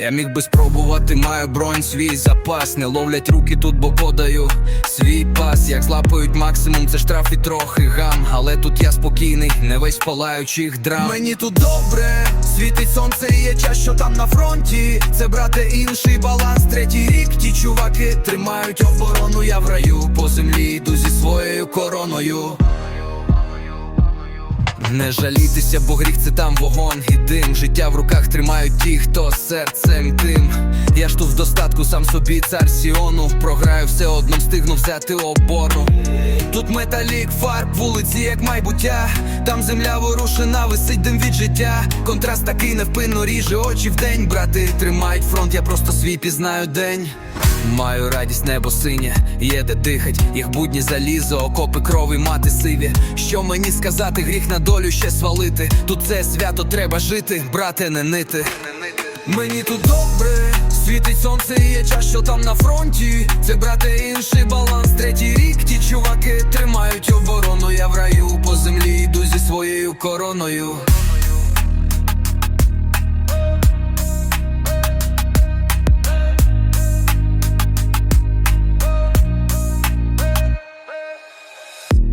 Я міг би спробувати, маю бронь, свій запас. Не ловлять руки тут, бо подаю свій пас. Як злапають максимум, це штраф і трохи гам. Але тут я спокійний, не весь палаючих драм. Мені тут добре, світить сонце, і є час, що там на фронті. Це брате інший баланс, третій рік. Ті чуваки тримають оборону. Я в раю по землі йду зі своєю короною. Не жалітися, бо гріх це там вогонь і дим. Життя в руках тримають ті, хто серцем тим. Я ж тут в достатку, сам собі цар Сіону. Програю все одно встигну взяти оборону. Тут металік, фарб, вулиці, як майбуття. Там земля ворушена, висить дим від життя. Контраст такий невпинно ріже очі в день. Брати тримають фронт, я просто свій пізнаю день. Маю радість, небо синє, є де дихать, їх будні залізо, окопи крові, мати сиві. Що мені сказати, гріх на долю ще свалити. Тут це свято треба жити, брате, не нити. Мені тут добре, світить сонце, і є час, що там на фронті. Це брате інший баланс, третій рік. Ті чуваки зі короною.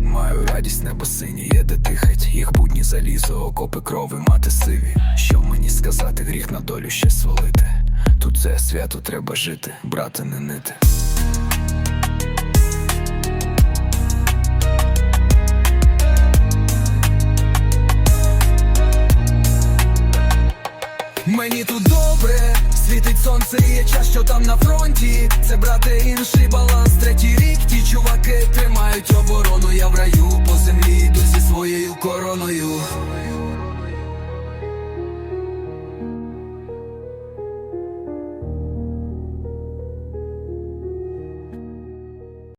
Маю радість небесині є де дихать, їх будні залізо, окопи крови, мати сиві. Що мені сказати, гріх на долю ще свалити. Тут це свято треба жити, брати не нити. мені тут добре, світить сонце і є час, що там на фронті. Це брати інший баланс, третій рік ті чуваки тримають оборону. Я в раю по землі йду зі своєю короною.